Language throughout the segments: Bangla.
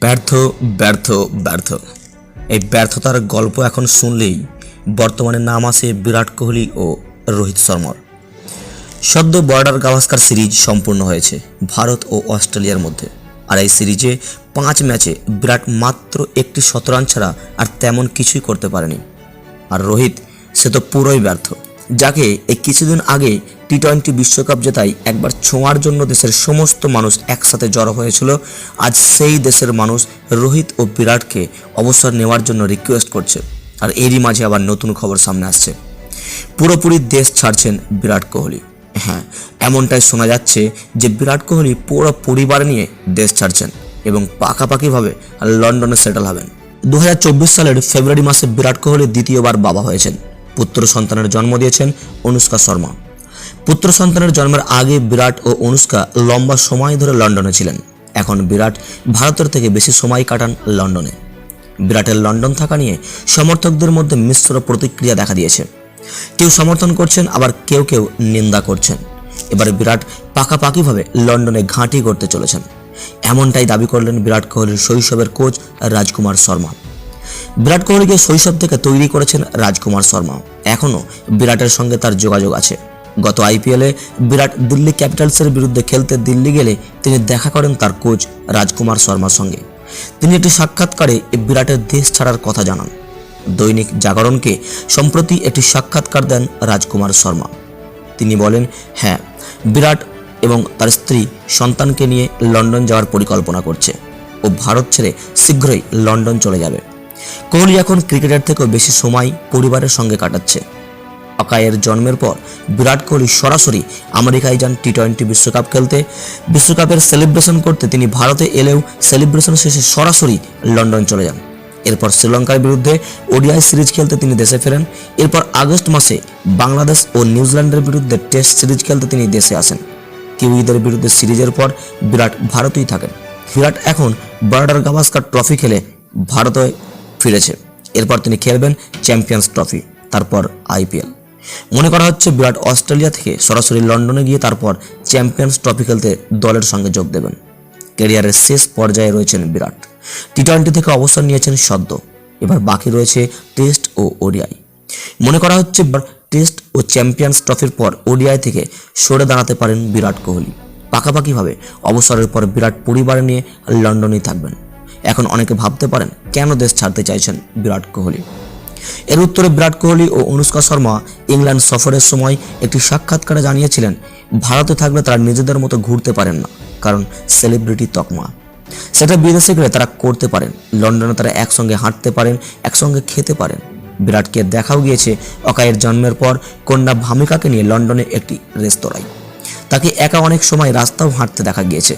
ব্যর্থ ব্যর্থ ব্যর্থ। এই ব্যর্থতার গল্প এখন শুনলেই বর্তমানে নাম আসে বিরাট কোহলি ও রোহিত শর্মার। সদ্য বর্ডার গাভাস্কার সিরিজ সম্পূর্ণ হয়েছে ভারত ও অস্ট্রেলিয়ার মধ্যে। আর এই সিরিজে পাঁচ ম্যাচে বিরাট মাত্র একটি শতরান ছাড়া আর তেমন কিছুই করতে পারেনি। আর রোহিত, সে তো পুরোই ব্যর্থ। যাকে এই কিছুদিন আগে টি টোয়েন্টি বিশ্বকাপ জেতাই একবার ছোঁয়ার জন্য দেশের সমস্ত মানুষ একসাথে জড়ো হয়েছিল, আজ সেই দেশের মানুষ রোহিত ও বিরাটকে অবসর নেওয়ার জন্য রিকোয়েস্ট করছে। আর এরই মাঝে আবার নতুন খবর সামনে আসছে। পুরোপুরি দেশ ছাড়ছেন বিরাট কোহলি। হ্যাঁ এমনটাই শোনা যাচ্ছে যে বিরাট কোহলি পুরো পরিবার নিয়ে দেশ ছাড়ছেন এবং পাকাপাকিভাবে লন্ডনে সেটেল হবেন। দু হাজার চব্বিশ সালের ফেব্রুয়ারি মাসে বিরাট কোহলি দ্বিতীয়বার বাবা হয়েছেন। পুত্র সন্তানের জন্ম দিয়েছেন অনুষ্কা শর্মা। পুত্র সন্তানের জন্মের আগে বিরাট ও অনুষ্কা লম্বা সময় ধরে লন্ডনে ছিলেন। এখন বিরাট ভারতের থেকে বেশি সময় কাটান লন্ডনে। বিরাটের লন্ডন থাকা নিয়ে সমর্থকদের মধ্যে মিশ্র প্রতিক্রিয়া দেখা দিয়েছে। কেউ সমর্থন করছেন, আবার কেউ কেউ নিন্দা করছেন। এবারে বিরাট পাকাপাকিভাবে লন্ডনে ঘাঁটি করতে চলেছেন। এমনটাই দাবি করলেন বিরাট কোহলির শৈশবের কোচ রাজকুমার শর্মা। বিরাট কোহলিকে শৈশব থেকে তৈরি করেছেন রাজকুমার শর্মা। এখনও বিরাটের সঙ্গে তার যোগাযোগ আছে। গত আইপিএলে বিরাট দিল্লি ক্যাপিটালসের বিরুদ্ধে খেলতে দিল্লি গেলে তিনি দেখা করেন তার কোচ রাজকুমার শর্মার সঙ্গে। তিনি একটি সাক্ষাৎকারে বিরাটের দেশ ছাড়ার কথা জানান। দৈনিক জাগরণকে সম্প্রতি একটি সাক্ষাৎকার দেন রাজকুমার শর্মা। তিনি বলেন হ্যাঁ বিরাট এবং তার স্ত্রী সন্তানকে নিয়ে লন্ডন যাওয়ার পরিকল্পনা করছে ও ভারত ছেড়ে শীঘ্রই লন্ডন চলে যাবে। কোহলি এখন ক্রিকেটের থেকেও বেশি সময় পরিবারের সঙ্গে কাটাচ্ছে। অকায়ের জন্মের পর বিরাট কোহলি সরাসরি আমেরিকায় যান টি টোয়েন্টি বিশ্বকাপ খেলতে। বিশ্বকাপের সেলিব্রেশন করতে তিনি ভারতে এলেও সেলিব্রেশন শেষে সরাসরি লন্ডন চলে যান। এরপর শ্রীলঙ্কার বিরুদ্ধে ওডিআই সিরিজ খেলতে তিনি দেশে ফেরেন। এরপর আগস্ট মাসে বাংলাদেশ ও নিউজিল্যান্ডের বিরুদ্ধে টেস্ট সিরিজ খেলতে তিনি দেশে আসেন। কিউইদের বিরুদ্ধে সিরিজের পর বিরাট ভারতেই থাকেন। বিরাট এখন বর্ডার গাভাস্কার ট্রফি খেলে ভারতে ফিরেছে। এরপর তিনি খেলবেন চ্যাম্পিয়ন্স ট্রফি, তারপর আইপিএল। মনে করা হচ্ছে বিরাট অস্ট্রেলিয়া থেকে সরাসরি লন্ডনে গিয়ে তারপর চ্যাম্পিয়ন্স ট্রফি খেলতে দলের সঙ্গে যোগ দেবেন। ক্যারিয়ারের শেষ পর্যায়ে রয়েছেন বিরাট। টি টোয়েন্টি থেকে অবসর নিয়েছেন সদ্য। এবার বাকি রয়েছে টেস্ট ও ওডিআই। মনে করা হচ্ছে টেস্ট ও চ্যাম্পিয়ন্স ট্রফির পর ওডিআই থেকে সরে দাঁড়াতে পারেন বিরাট কোহলি। পাকাপাকিভাবে অবসরের পর বিরাট পরিবার নিয়ে লন্ডনেই থাকবেন। এখন অনেকে ভাবতে পারেন, কেন দেশ ছাড়তে চাইছেন বিরাট কোহলি? এর উত্তরে বিরাট কোহলি ও অনুষ্কা শর্মা ইংল্যান্ড সফরের সময় একটি সাক্ষাৎকারে জানিয়েছিলেন, ভারতে থাকলে তারা নিজেদের মতো ঘুরতে পারেন না, কারণ সেলিব্রিটি তকমা। সেটা বিদেশে গেলে তারা করতে পারেন, লন্ডনে তারা একসঙ্গে হাঁটতে পারেন, একসঙ্গে খেতে পারেন। বিরাটকে দেখাও গিয়েছে অকায়ের জন্মের পর কন্যা ভামিকাকে নিয়ে লন্ডনে একটি রেস্তোরাঁয়। তাকে একা অনেক সময় রাস্তাও হাঁটতে দেখা গিয়েছে।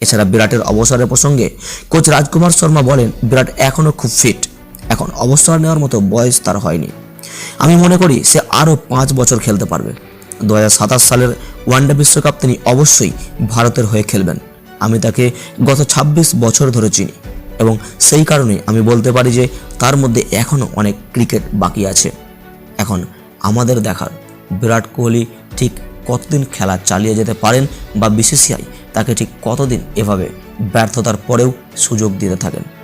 এছাড়া বিরাটের অবসরের প্রসঙ্গে কোচ রাজকুমার শর্মা বলেন, বিরাট এখনও খুব ফিট এখন অবসর নেওয়ার মতো বয়স তার হয়নি। আমি মনে করি সে আরও পাঁচ বছর খেলতে পারবে। দু হাজার সাতাশ সালের ওয়ানডে বিশ্বকাপ তিনি অবশ্যই ভারতের হয়ে খেলবেন। আমি তাকে গত ২৬ বছর ধরে চিনি এবং সেই কারণে আমি বলতে পারি যে তার মধ্যে এখনও অনেক ক্রিকেট বাকি আছে। এখন আমাদের দেখার, বিরাট কোহলি ঠিক কতদিন খেলা চালিয়ে যেতে পারেন বা বিসিসিআই তাকে ঠিক কতদিন এভাবে ব্যর্থতার পরেও সুযোগ দিতে থাকেন?